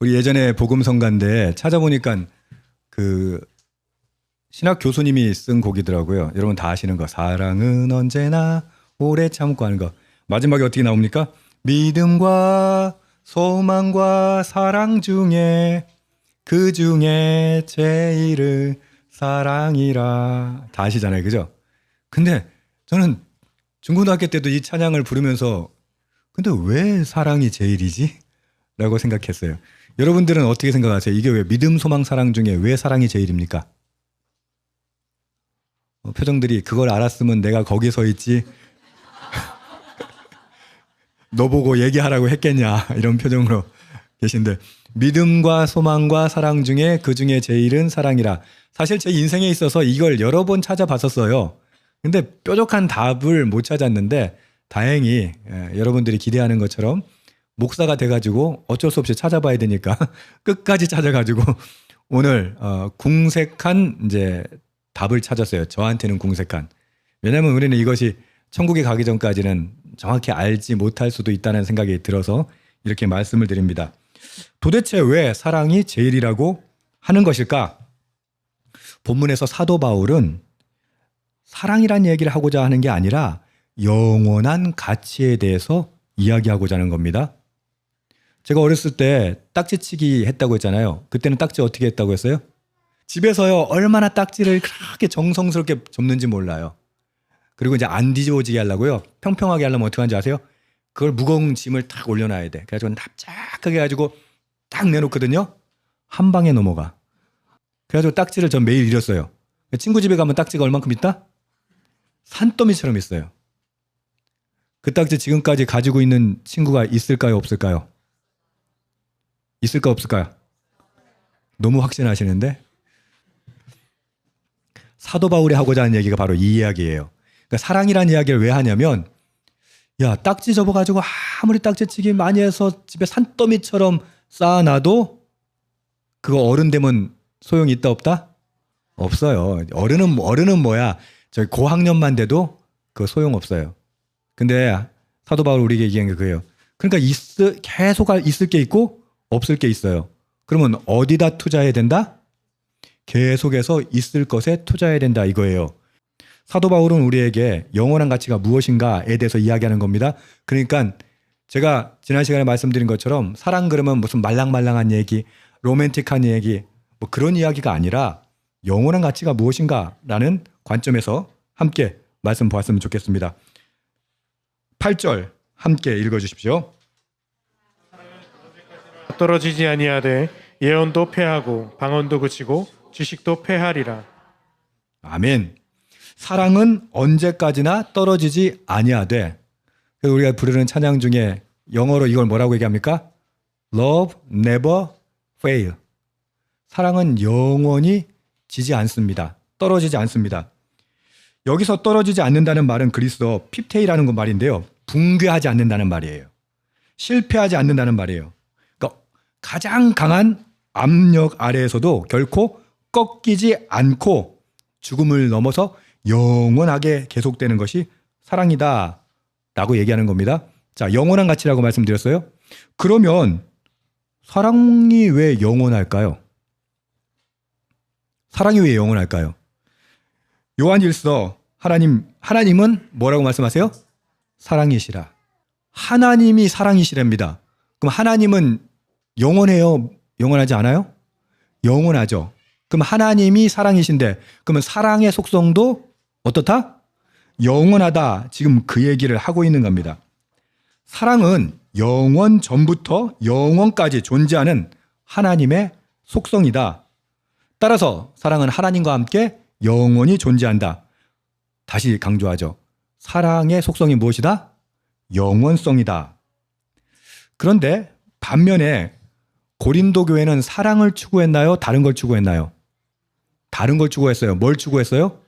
우리 예전에 복음성가인데 찾아보니까 그 신학 교수님이 쓴 곡이더라고요. 여러분 다 아시는 거. 사랑은 언제나 오래 참고 하는 거. 마지막에 어떻게 나옵니까? 믿음과 소망과 사랑 중에 그 중에 제일은 사랑이라. 다 아시잖아요. 그죠? 근데 저는 중고등학교 때도 이 찬양을 부르면서 근데 왜 사랑이 제일이지? 라고 생각했어요. 여러분들은 어떻게 생각하세요? 이게 왜 믿음, 소망, 사랑 중에 왜 사랑이 제일입니까? 어, 표정들이 그걸 알았으면 내가 거기 서 있지. 너 보고 얘기하라고 했겠냐 이런 표정으로 계신데 믿음과 소망과 사랑 중에 그 중에 제일은 사랑이라. 사실 제 인생에 있어서 이걸 여러 번 찾아봤었어요. 근데 뾰족한 답을 못 찾았는데 다행히 예, 여러분들이 기대하는 것처럼 목사가 돼가지고 어쩔 수 없이 찾아봐야 되니까 끝까지 찾아가지고 오늘 어, 궁색한 이제 답을 찾았어요. 저한테는 궁색한. 왜냐하면 우리는 이것이 천국에 가기 전까지는 정확히 알지 못할 수도 있다는 생각이 들어서 이렇게 말씀을 드립니다. 도대체 왜 사랑이 제일이라고 하는 것일까? 본문에서 사도 바울은 사랑이란 얘기를 하고자 하는 게 아니라 영원한 가치에 대해서 이야기하고자 하는 겁니다. 제가 어렸을 때 딱지치기 했다고 했잖아요. 그때는 딱지 어떻게 했다고 했어요? 집에서요 얼마나 딱지를 그렇게 정성스럽게 접는지 몰라요. 그리고 이제 안 뒤집어지게 하려고요. 평평하게 하려면 어떻게 하는지 아세요? 그걸 무거운 짐을 딱 올려놔야 돼. 그래가지고 납작하게 해가지고 딱 내놓거든요. 한 방에 넘어가. 그래가지고 딱지를 전 매일 잃었어요. 친구 집에 가면 딱지가 얼만큼 있다? 산더미처럼 있어요. 그 딱지 지금까지 가지고 있는 친구가 있을까요? 없을까요? 있을까 없을까요? 너무 확신하시는데 사도 바울이 하고자 하는 얘기가 바로 이 이야기예요. 그러니까 사랑이라는 이야기를 왜 하냐면 야 딱지 접어 가지고 아무리 딱지치기 많이 해서 집에 산더미처럼 쌓아놔도 그거 어른 되면 소용이 있다 없다? 없어요. 어른은 어른은 뭐야? 저희 고학년만 돼도 그 소용 없어요. 근데 사도 바울 우리에게 얘기한 게 그예요. 그러니까 있, 계속 있을 게 있고 없을 게 있어요. 그러면 어디다 투자해야 된다? 계속해서 있을 것에 투자해야 된다 이거예요. 사도 바울은 우리에게 영원한 가치가 무엇인가에 대해서 이야기하는 겁니다. 그러니까 제가 지난 시간에 말씀드린 것처럼 사랑 그러면 무슨 말랑말랑한 얘기, 로맨틱한 얘기, 뭐 그런 이야기가 아니라 영원한 가치가 무엇인가라는 관점에서 함께 말씀 보았으면 좋겠습니다. 8절 함께 읽어 주십시오. 떨어지지 아니하되 예언도 패하고 방언도 그치고 지식도 패하리라. 아멘. 사랑은 언제까지나 떨어지지 아니하되. 우리가 부르는 찬양 중에 영어로 이걸 뭐라고 얘기합니까? Love never fail. 사랑은 영원히 지지 않습니다. 떨어지지 않습니다. 여기서 떨어지지 않는다는 말은 그리스어 핍테이라는 거 말인데요. 붕괴하지 않는다는 말이에요. 실패하지 않는다는 말이에요. 가장 강한 압력 아래에서도 결코 꺾이지 않고 죽음을 넘어서 영원하게 계속되는 것이 사랑이다. 라고 얘기하는 겁니다. 자, 영원한 가치라고 말씀드렸어요. 그러면 사랑이 왜 영원할까요? 사랑이 왜 영원할까요? 요한일서 하나님 하나님은 뭐라고 말씀하세요? 사랑이시라. 하나님이 사랑이시랍니다. 그럼 하나님은 영원해요? 영원하지 않아요? 영원하죠. 그럼 하나님이 사랑이신데 그러면 사랑의 속성도 어떻다? 영원하다. 지금 그 얘기를 하고 있는 겁니다. 사랑은 영원 전부터 영원까지 존재하는 하나님의 속성이다. 따라서 사랑은 하나님과 함께 영원히 존재한다. 다시 강조하죠. 사랑의 속성이 무엇이다? 영원성이다. 그런데 반면에 고린도 교회는 사랑을 추구했나요? 다른 걸 추구했나요? 다른 걸 추구했어요. 뭘 추구했어요?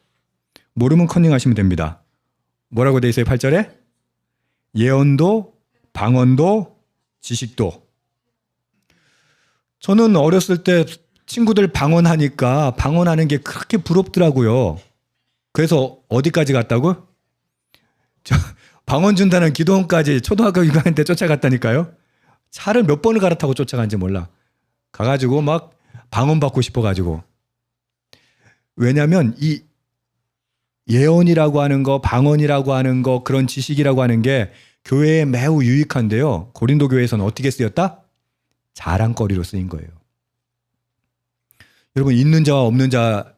모르면 컨닝하시면 됩니다. 뭐라고 돼 있어요? 8절에? 예언도, 방언도, 지식도. 저는 어렸을 때 친구들 방언하니까 방언하는 게 그렇게 부럽더라고요. 그래서 어디까지 갔다고? 저 방언 준다는 기도원까지 초등학교 6학년 때 쫓아갔다니까요. 차를 몇 번을 갈아타고 쫓아간지 몰라. 가가지고 막 방언받고 싶어가지고 왜냐하면 이 예언이라고 하는 거, 방언이라고 하는 거, 그런 지식이라고 하는 게 교회에 매우 유익한데요. 고린도 교회에서는 어떻게 쓰였다? 자랑거리로 쓰인 거예요. 여러분 있는 자와 없는 자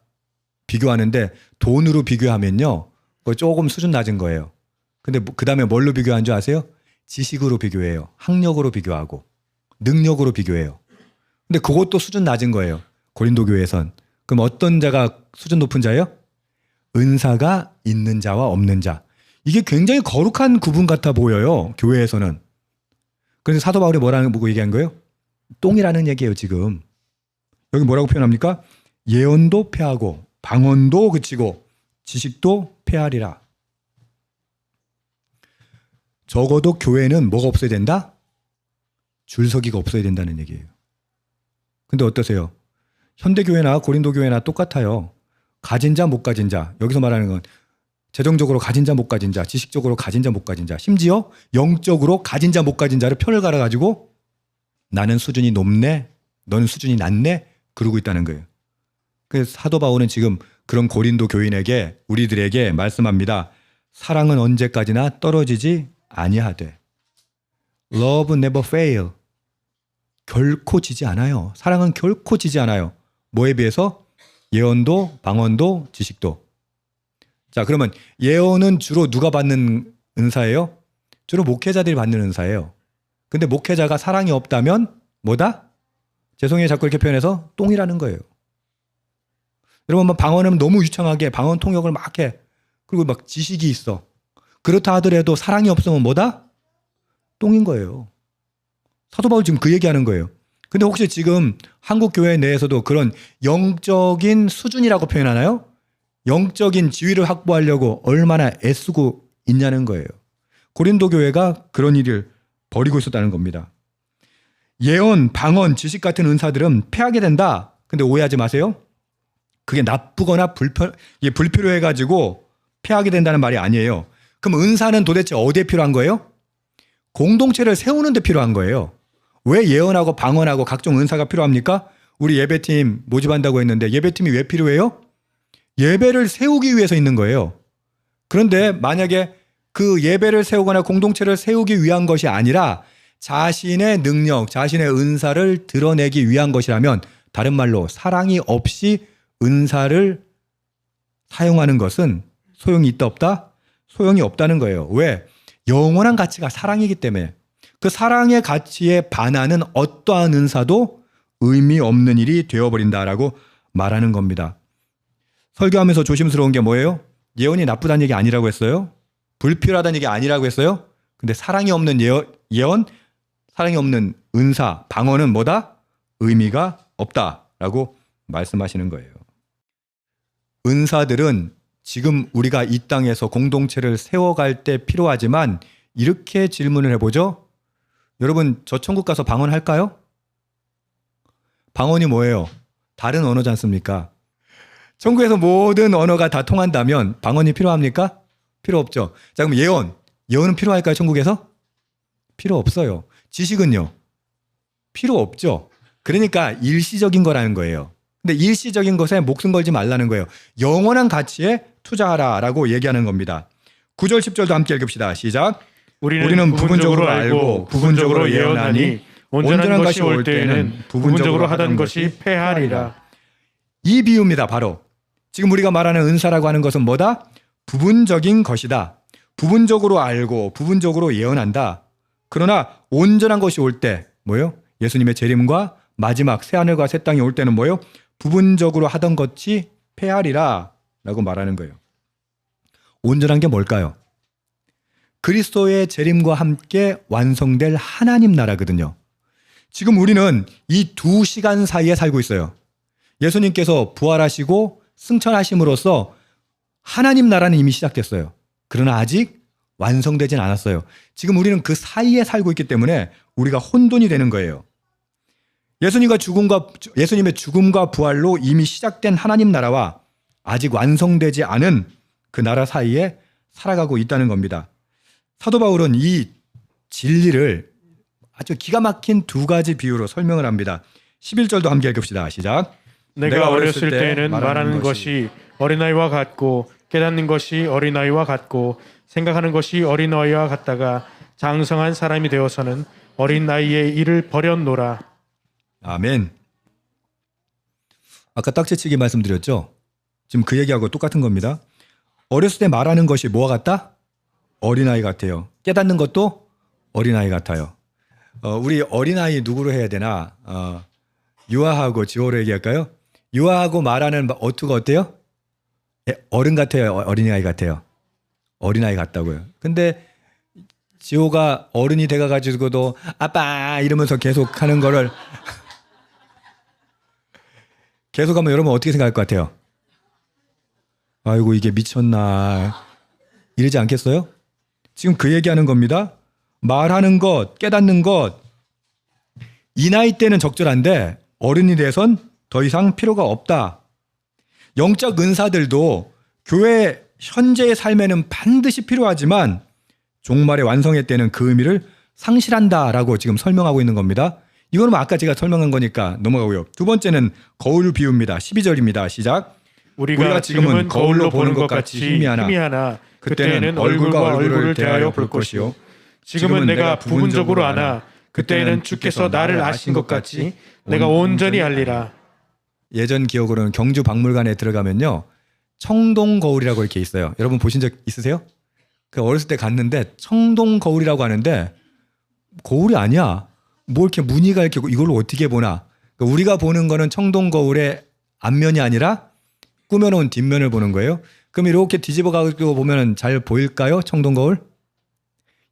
비교하는데 돈으로 비교하면요, 조금 수준 낮은 거예요. 근데 그 다음에 뭘로 비교한 줄 아세요? 지식으로 비교해요. 학력으로 비교하고 능력으로 비교해요. 근데 그것도 수준 낮은 거예요. 고린도 교회에선. 그럼 어떤 자가 수준 높은 자예요? 은사가 있는 자와 없는 자. 이게 굉장히 거룩한 구분 같아 보여요. 교회에서는. 그래서 사도 바울이 뭐라는 보고 얘기한 거예요? 똥이라는 얘기예요, 지금. 여기 뭐라고 표현합니까? 예언도 패하고 방언도 그치고 지식도 패하리라. 적어도 교회는 뭐가 없어야 된다? 줄서기가 없어야 된다는 얘기예요. 근데 어떠세요? 현대교회나 고린도교회나 똑같아요. 가진 자, 못 가진 자. 여기서 말하는 건 재정적으로 가진 자, 못 가진 자, 지식적으로 가진 자, 못 가진 자, 심지어 영적으로 가진 자, 못 가진 자를 편을 갈아가지고 나는 수준이 높네, 너는 수준이 낮네, 그러고 있다는 거예요. 그래서 사도 바울은 지금 그런 고린도 교인에게 우리들에게 말씀합니다. 사랑은 언제까지나 떨어지지 아니하되. Love never fail. 결코 지지 않아요. 사랑은 결코 지지 않아요. 뭐에 비해서? 예언도, 방언도, 지식도. 자, 그러면 예언은 주로 누가 받는 은사예요? 주로 목회자들이 받는 은사예요. 근데 목회자가 사랑이 없다면 뭐다? 죄송해요. 자꾸 이렇게 표현해서 똥이라는 거예요. 여러분, 막 방언은 너무 유창하게 방언 통역을 막 해. 그리고 막 지식이 있어. 그렇다 하더라도 사랑이 없으면 뭐다? 똥인 거예요. 사도 바울 지금 그 얘기하는 거예요. 근데 혹시 지금 한국 교회 내에서도 그런 영적인 수준이라고 표현하나요? 영적인 지위를 확보하려고 얼마나 애쓰고 있냐는 거예요. 고린도 교회가 그런 일을 벌이고 있었다는 겁니다. 예언, 방언, 지식 같은 은사들은 패하게 된다. 근데 오해하지 마세요. 그게 나쁘거나 불편, 불필요해가지고 패하게 된다는 말이 아니에요. 그럼 은사는 도대체 어디에 필요한 거예요? 공동체를 세우는 데 필요한 거예요. 왜 예언하고 방언하고 각종 은사가 필요합니까? 우리 예배팀 모집한다고 했는데 예배팀이 왜 필요해요? 예배를 세우기 위해서 있는 거예요. 그런데 만약에 그 예배를 세우거나 공동체를 세우기 위한 것이 아니라 자신의 능력, 자신의 은사를 드러내기 위한 것이라면 다른 말로 사랑이 없이 은사를 사용하는 것은 소용이 있다 없다? 소용이 없다는 거예요. 왜? 영원한 가치가 사랑이기 때문에 그 사랑의 가치에 반하는 어떠한 은사도 의미 없는 일이 되어버린다라고 말하는 겁니다. 설교하면서 조심스러운 게 뭐예요? 예언이 나쁘다는 얘기 아니라고 했어요? 불필요하다는 얘기 아니라고 했어요? 근데 사랑이 없는 예언, 예언 사랑이 없는 은사, 방언은 뭐다? 의미가 없다라고 말씀하시는 거예요. 은사들은 지금 우리가 이 땅에서 공동체를 세워갈 때 필요하지만 이렇게 질문을 해보죠. 여러분, 저 천국 가서 방언할까요? 방언이 뭐예요? 다른 언어지 않습니까? 천국에서 모든 언어가 다 통한다면 방언이 필요합니까? 필요 없죠. 자, 그럼 예언. 예언은 필요할까요, 천국에서? 필요 없어요. 지식은요? 필요 없죠. 그러니까 일시적인 거라는 거예요. 근데 일시적인 것에 목숨 걸지 말라는 거예요. 영원한 가치에 투자하라라고 얘기하는 겁니다. 9절 10절도 함께 읽읍시다. 시작. 우리는, 우리는 부분적으로 알고 부분적으로 예언하니 온전한 것이 올 때에는 부분적으로 하던 것이 패하리라. 이 비유입니다. 바로 지금 우리가 말하는 은사라고 하는 것은 뭐다? 부분적인 것이다. 부분적으로 알고 부분적으로 예언한다. 그러나 온전한 것이 올 때 뭐요? 예수님의 재림과 마지막 새 하늘과 새 땅이 올 때는 뭐요? 부분적으로 하던 것이 패하리라 라고 말하는 거예요. 온전한 게 뭘까요? 그리스도의 재림과 함께 완성될 하나님 나라거든요. 지금 우리는 이 두 시간 사이에 살고 있어요. 예수님께서 부활하시고 승천하심으로써 하나님 나라는 이미 시작됐어요. 그러나 아직 완성되진 않았어요. 지금 우리는 그 사이에 살고 있기 때문에 우리가 혼돈이 되는 거예요. 예수님과 죽음과 예수님의 죽음과 부활로 이미 시작된 하나님 나라와 아직 완성되지 않은 그 나라 사이에 살아가고 있다는 겁니다. 사도 바울은 이 진리를 아주 기가 막힌 두 가지 비유로 설명을 합니다. 11절도 함께 읽읍시다. 시작. 내가 어렸을 때에는 말하는 것이 어린아이와 같고 깨닫는 것이 어린아이와 같고 생각하는 것이 어린아이와 같다가 장성한 사람이 되어서는 어린아이의 일을 버렸노라. 아멘. 아까 딱지치기 말씀드렸죠? 지금 그 얘기하고 똑같은 겁니다. 어렸을 때 말하는 것이 뭐와 같다? 어린아이 같아요. 깨닫는 것도 어린아이 같아요. 어, 우리 어린아이 누구로 해야 되나? 어, 유아하고 지호로 얘기할까요? 유아하고 말하는 어투가 어때요? 예, 어른 같아요? 어- 어린아이 같아요? 어린아이 같다고요. 근데 지호가 어른이 돼가가지고도 아빠 이러면서 계속 하는 거를 계속 하면 여러분 어떻게 생각할 것 같아요? 아이고 이게 미쳤나 이러지 않겠어요? 지금 그 얘기하는 겁니다. 말하는 것, 깨닫는 것, 이 나이 때는 적절한데 어른이 돼선 더 이상 필요가 없다. 영적 은사들도 교회 현재의 삶에는 반드시 필요하지만 종말의 완성의 때는 그 의미를 상실한다라고 지금 설명하고 있는 겁니다. 이거는 뭐 아까 제가 설명한 거니까 넘어가고요. 두 번째는 거울 비유입니다. 12절입니다. 시작. 우리가, 우리가 지금은 거울로 보는 것 같이 희미하나, 그때는 얼굴과 얼굴을 대하여 볼 것이요. 지금은 내가 부분적으로 아나 그때는 주께서 나를 아신 것 같이 내가 온전히 알리라. 예전 기억으로는 경주 박물관에 들어가면요. 청동 거울이라고 이렇게 있어요. 여러분 보신 적 있으세요? 그 어렸을 때 갔는데 청동 거울이라고 하는데 거울이 아니야. 뭐 이렇게 무늬가 이렇게 이걸로 어떻게 보나? 그러니까 우리가 보는 거는 청동 거울의 앞면이 아니라 꾸며놓은 뒷면을 보는 거예요. 그럼 이렇게 뒤집어 가지고 보면 잘 보일까요? 청동 거울?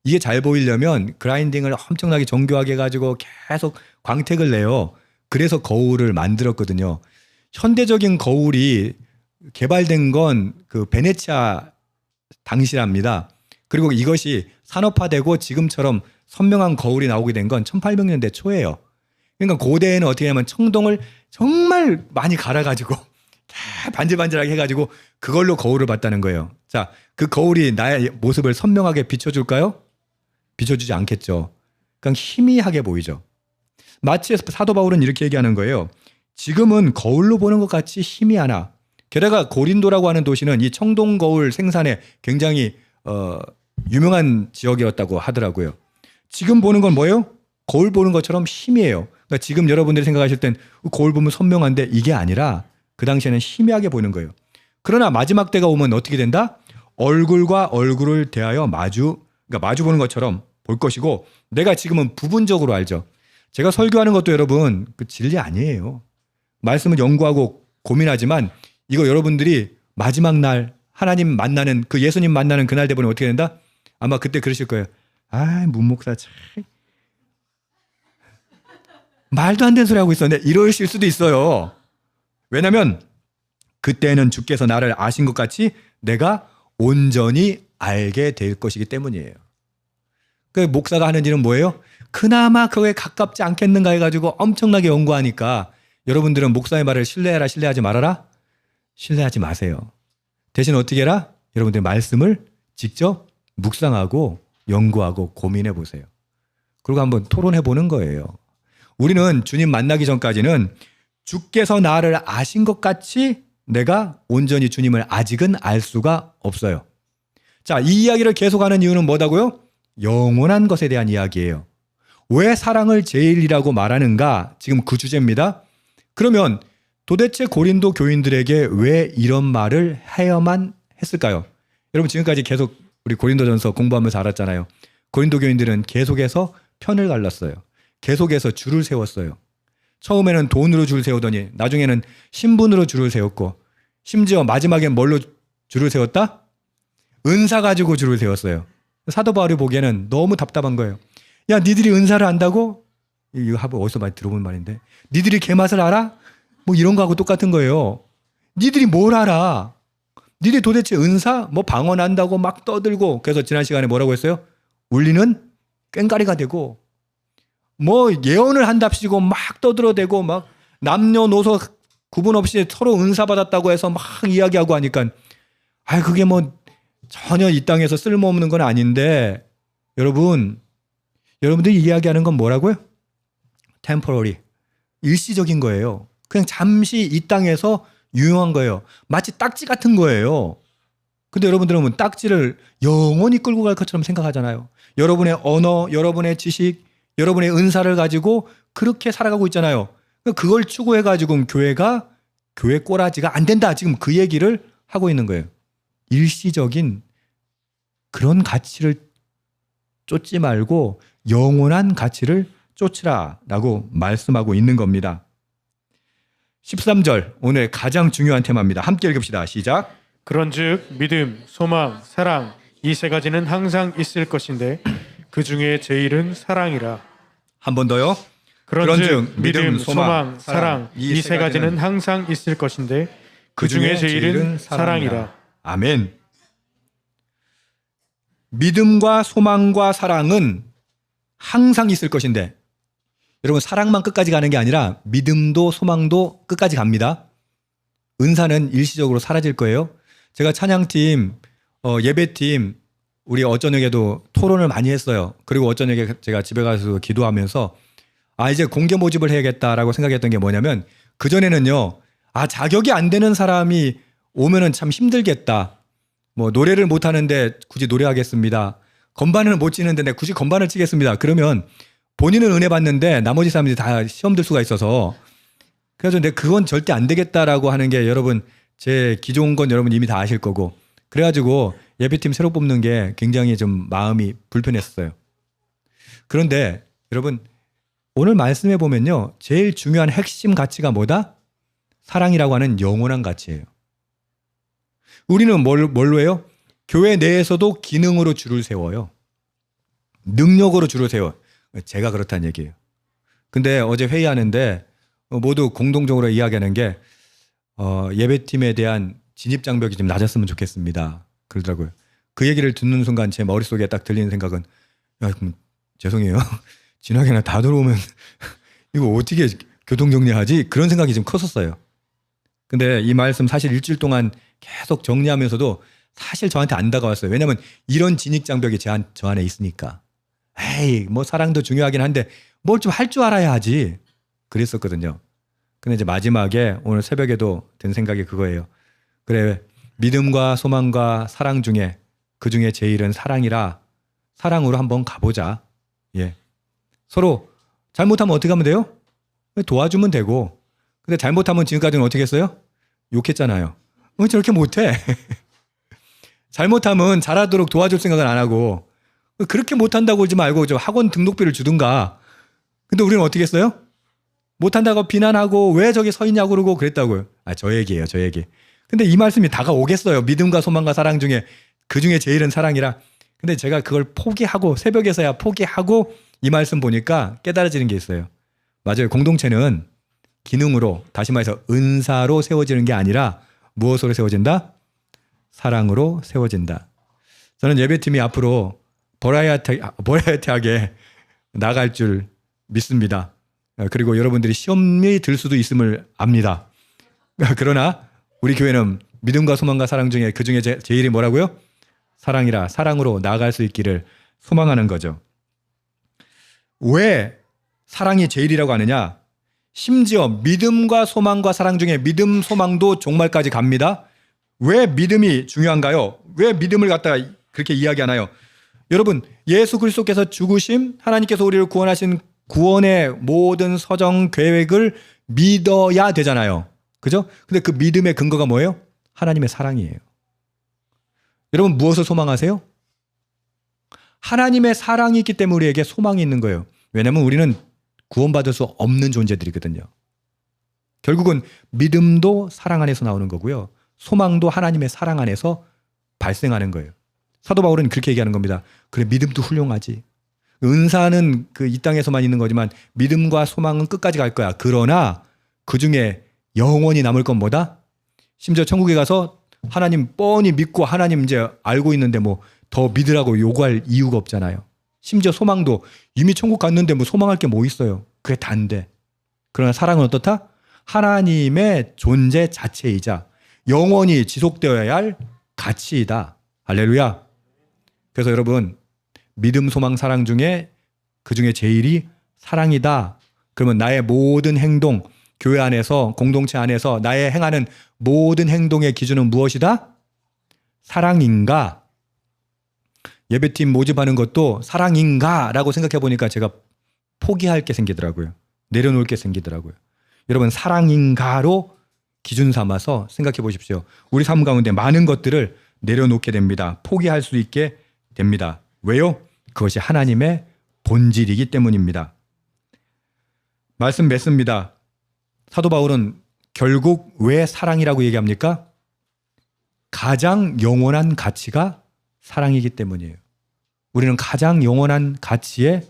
이게 잘 보이려면 그라인딩을 엄청나게 정교하게 해가지고 계속 광택을 내요. 그래서 거울을 만들었거든요. 현대적인 거울이 개발된 건 그 베네치아 당시랍니다. 그리고 이것이 산업화되고 지금처럼 선명한 거울이 나오게 된 건 1800년대 초예요. 그러니까 고대에는 어떻게 하면 청동을 정말 많이 갈아가지고 다 반질반질하게 해가지고 그걸로 거울을 봤다는 거예요. 자, 그 거울이 나의 모습을 선명하게 비춰줄까요? 비춰주지 않겠죠. 그냥 희미하게 보이죠. 마치 사도 바울은 이렇게 얘기하는 거예요. 지금은 거울로 보는 것 같이 희미하나. 게다가 고린도라고 하는 도시는 이 청동 거울 생산에 굉장히 어, 유명한 지역이었다고 하더라고요. 지금 보는 건 뭐예요? 거울 보는 것처럼 희미해요. 그러니까 지금 여러분들이 생각하실 땐 거울 보면 선명한데 이게 아니라 그 당시에는 희미하게 보이는 거예요. 그러나 마지막 때가 오면 어떻게 된다? 얼굴과 얼굴을 대하여 마주, 그러니까 마주 보는 것처럼 볼 것이고 내가 지금은 부분적으로 알죠. 제가 설교하는 것도 여러분 그 진리 아니에요. 말씀을 연구하고 고민하지만 이거 여러분들이 마지막 날 하나님 만나는 그 예수님 만나는 그날 되보니 어떻게 된다? 아마 그때 그러실 거예요. 아, 문목사 참 말도 안 되는 소리 하고 있었는데 이러실 수도 있어요. 왜냐면 그때는 주께서 나를 아신 것 같이 내가 온전히 알게 될 것이기 때문이에요. 그 목사가 하는 일은 뭐예요? 그나마 그거에 가깝지 않겠는가 해가지고 엄청나게 연구하니까 여러분들은 목사의 말을 신뢰해라 신뢰하지 말아라 신뢰하지 마세요. 대신 어떻게 해라? 여러분들 말씀을 직접 묵상하고 연구하고 고민해 보세요. 그리고 한번 토론해 보는 거예요. 우리는 주님 만나기 전까지는 주께서 나를 아신 것 같이 내가 온전히 주님을 아직은 알 수가 없어요. 자, 이 이야기를 계속하는 이유는 뭐다고요? 영원한 것에 대한 이야기예요. 왜 사랑을 제일이라고 말하는가? 지금 그 주제입니다. 그러면 도대체 고린도 교인들에게 왜 이런 말을 해야만 했을까요? 여러분 지금까지 계속 우리 고린도전서 공부하면서 알았잖아요. 고린도 교인들은 계속해서 편을 갈랐어요. 계속해서 줄을 세웠어요. 처음에는 돈으로 줄 세우더니 나중에는 신분으로 줄을 세웠고 심지어 마지막엔 뭘로 줄을 세웠다? 은사 가지고 줄을 세웠어요. 사도 바울이 보기에는 너무 답답한 거예요. 야, 니들이 은사를 안다고? 이거 어디서 많이 들어본 말인데. 니들이 개맛을 알아? 뭐 이런 거하고 똑같은 거예요. 니들이 뭘 알아? 니들이 도대체 은사? 뭐 방언한다고 막 떠들고 그래서 지난 시간에 뭐라고 했어요? 울리는 꽹가리가 되고 뭐 예언을 한답시고 막 떠들어대고 막 남녀노소 구분 없이 서로 은사 받았다고 해서 막 이야기하고 하니까 아 그게 뭐 전혀 이 땅에서 쓸모없는 건 아닌데 여러분 여러분들이 이야기하는 건 뭐라고요? temporary 일시적인 거예요. 그냥 잠시 이 땅에서 유용한 거예요. 마치 딱지 같은 거예요. 근데 여러분들은 뭐 딱지를 영원히 끌고 갈 것처럼 생각하잖아요. 여러분의 언어, 여러분의 지식, 여러분의 은사를 가지고 그렇게 살아가고 있잖아요. 그러니까 그걸 추구해가지고 교회가 교회 꼬라지가 안 된다. 지금 그 얘기를 하고 있는 거예요. 일시적인 그런 가치를 쫓지 말고 영원한 가치를 쫓으라 라고 말씀하고 있는 겁니다. 13절 오늘 가장 중요한 테마입니다. 함께 읽읍시다. 시작. 그런즉 믿음, 소망, 사랑 이 세 가지는 항상 있을 것인데 그 중에 제일은 사랑이라. 한 번 더요. 그런즉 믿음, 소망, 사랑 이 세 가지는 항상 있을 것인데 그 중에 제일은 사랑이라. 아멘. 믿음과 소망과 사랑은 항상 있을 것인데 여러분 사랑만 끝까지 가는 게 아니라 믿음도 소망도 끝까지 갑니다. 은사는 일시적으로 사라질 거예요. 제가 찬양팀, 어, 예배팀 우리 어쩌녁에도 토론을 많이 했어요. 그리고 어쩌녁에 제가 집에 가서 기도하면서 아 이제 공개 모집을 해야겠다라고 생각했던 게 뭐냐면 그 전에는요. 아 자격이 안 되는 사람이 오면은 참 힘들겠다. 뭐 노래를 못 하는데 굳이 노래하겠습니다. 건반을 못 치는데 내 굳이 건반을 치겠습니다. 그러면 본인은 은혜 받는데 나머지 사람들이 다 시험 들 수가 있어서 그래서 내가 그건 절대 안 되겠다라고 하는 게 여러분 제 기존 건 여러분 이미 다 아실 거고 그래가지고 예배팀 새로 뽑는 게 굉장히 좀 마음이 불편했어요. 그런데 여러분 오늘 말씀해 보면요 제일 중요한 핵심 가치가 뭐다? 사랑이라고 하는 영원한 가치예요. 우리는 뭘, 뭘로 해요? 교회 내에서도 기능으로 줄을 세워요. 능력으로 줄을 세워. 제가 그렇다는 얘기예요. 근데 어제 회의하는데 모두 공동적으로 이야기하는 게 어, 예배팀에 대한 진입 장벽이 좀 낮았으면 좋겠습니다. 그러더라고요. 그 얘기를 듣는 순간 제 머릿속에 딱 들리는 생각은 야, 그럼 죄송해요. 진학이나 다 들어오면 이거 어떻게 교통 정리하지? 그런 생각이 좀 컸었어요. 근데 이 말씀 사실 일주일 동안 계속 정리하면서도 사실 저한테 안 다가왔어요. 왜냐면 이런 진입 장벽이 제 안, 저 안에 있으니까. 에이, 뭐 사랑도 중요하긴 한데 뭘 좀 할 줄 알아야 하지. 그랬었거든요. 근데 이제 마지막에 오늘 새벽에도 든 생각이 그거예요. 그래, 믿음과 소망과 사랑 중에 그 중에 제일은 사랑이라 사랑으로 한번 가보자. 예. 서로 잘못하면 어떻게 하면 돼요? 도와주면 되고. 근데 잘못하면 지금까지는 어떻게 했어요? 욕했잖아요. 왜 저렇게 못해? 잘못하면 잘하도록 도와줄 생각은 안 하고 그렇게 못한다고 그러지 말고 좀 학원 등록비를 주든가. 근데 우리는 어떻게 했어요? 못한다고 비난하고 왜 저기 서 있냐고 그러고 그랬다고요. 아, 저 얘기예요, 저 얘기. 근데 이 말씀이 다가오겠어요. 믿음과 소망과 사랑 중에 그 중에 제일은 사랑이라. 근데 제가 그걸 포기하고 새벽에서야 포기하고 이 말씀 보니까 깨달아지는 게 있어요. 맞아요. 공동체는 기능으로 다시 말해서 은사로 세워지는 게 아니라 무엇으로 세워진다? 사랑으로 세워진다. 저는 예배팀이 앞으로 버라이어티, 버라이어티하게 나갈 줄 믿습니다. 그리고 여러분들이 시험이 들 수도 있음을 압니다. 그러나 우리 교회는 믿음과 소망과 사랑 중에 그 중에 제, 제일이 뭐라고요? 사랑이라 사랑으로 나아갈 수 있기를 소망하는 거죠. 왜 사랑이 제일이라고 하느냐? 심지어 믿음과 소망과 사랑 중에 믿음, 소망도 종말까지 갑니다. 왜 믿음이 중요한가요? 왜 믿음을 갖다가 그렇게 이야기하나요? 여러분, 예수 그리스도께서 죽으심, 하나님께서 우리를 구원하신 구원의 모든 서정 계획을 믿어야 되잖아요. 그죠? 근데 그 믿음의 근거가 뭐예요? 하나님의 사랑이에요. 여러분, 무엇을 소망하세요? 하나님의 사랑이 있기 때문에 우리에게 소망이 있는 거예요. 왜냐하면 우리는 구원받을 수 없는 존재들이거든요. 결국은 믿음도 사랑 안에서 나오는 거고요. 소망도 하나님의 사랑 안에서 발생하는 거예요. 사도 바울은 그렇게 얘기하는 겁니다. 그래 믿음도 훌륭하지. 은사는 그 이 땅에서만 있는 거지만 믿음과 소망은 끝까지 갈 거야. 그러나 그 중에 영원히 남을 건 뭐다? 심지어 천국에 가서 하나님 뻔히 믿고 하나님 이제 알고 있는데 뭐 더 믿으라고 요구할 이유가 없잖아요. 심지어 소망도 이미 천국 갔는데 뭐 소망할 게 뭐 있어요. 그게 단데. 그러나 사랑은 어떻다? 하나님의 존재 자체이자 영원히 지속되어야 할 가치이다. 할렐루야. 그래서 여러분 믿음, 소망, 사랑 중에 그 중에 제일이 사랑이다. 그러면 나의 모든 행동, 교회 안에서, 공동체 안에서 나의 행하는 모든 행동의 기준은 무엇이다? 사랑인가? 예배팀 모집하는 것도 사랑인가? 라고 생각해 보니까 제가 포기할 게 생기더라고요. 내려놓을 게 생기더라고요. 여러분, 사랑인가로 기준 삼아서 생각해 보십시오. 우리 삶 가운데 많은 것들을 내려놓게 됩니다. 포기할 수 있게 됩니다. 왜요? 그것이 하나님의 본질이기 때문입니다. 말씀 맺습니다. 사도 바울은 결국 왜 사랑이라고 얘기합니까? 가장 영원한 가치가 사랑이기 때문이에요. 우리는 가장 영원한 가치에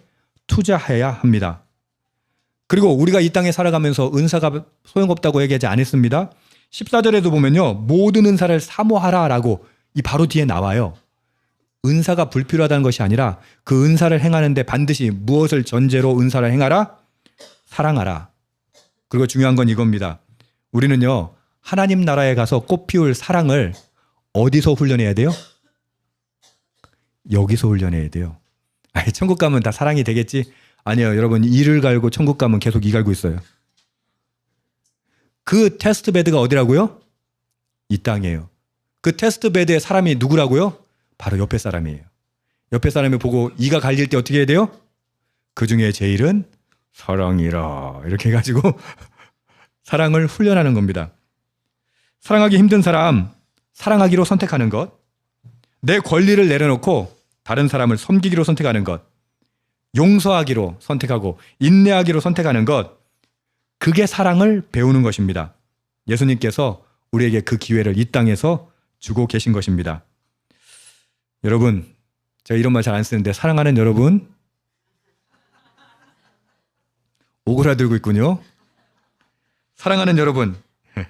투자해야 합니다. 그리고 우리가 이 땅에 살아가면서 은사가 소용없다고 얘기하지 않았습니다. 14절에도 보면요. 모든 은사를 사모하라 라고 이 바로 뒤에 나와요. 은사가 불필요하다는 것이 아니라 그 은사를 행하는데 반드시 무엇을 전제로 은사를 행하라? 사랑하라. 그리고 중요한 건 이겁니다. 우리는요. 하나님 나라에 가서 꽃 피울 사랑을 어디서 훈련해야 돼요? 여기서 훈련해야 돼요. 아니, 천국 가면 다 사랑이 되겠지? 아니요. 여러분 이를 갈고 천국 가면 계속 이 갈고 있어요. 그 테스트 베드가 어디라고요? 이 땅이에요. 그 테스트 베드의 사람이 누구라고요? 바로 옆에 사람이에요. 옆에 사람이 보고 이가 갈릴 때 어떻게 해야 돼요? 그 중에 제일은 사랑이라 이렇게 해가지고 사랑을 훈련하는 겁니다. 사랑하기 힘든 사람 사랑하기로 선택하는 것, 내 권리를 내려놓고 다른 사람을 섬기기로 선택하는 것, 용서하기로 선택하고 인내하기로 선택하는 것, 그게 사랑을 배우는 것입니다. 예수님께서 우리에게 그 기회를 이 땅에서 주고 계신 것입니다. 여러분, 제가 이런 말 잘 안 쓰는데 사랑하는 여러분 오그라들고 있군요. 사랑하는 여러분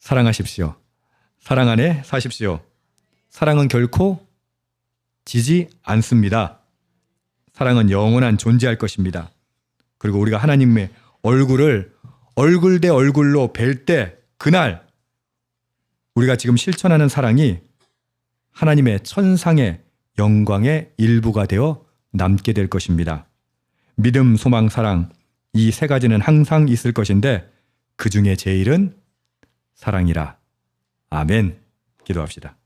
사랑하십시오. 사랑 안에 사십시오. 사랑은 결코 지지 않습니다. 사랑은 영원한 존재할 것입니다. 그리고 우리가 하나님의 얼굴을 얼굴 대 얼굴로 뵐 때 그날 우리가 지금 실천하는 사랑이 하나님의 천상의 영광의 일부가 되어 남게 될 것입니다. 믿음, 소망, 사랑 이 세 가지는 항상 있을 것인데 그 중에 제일은 사랑이라. 아멘. 기도합시다.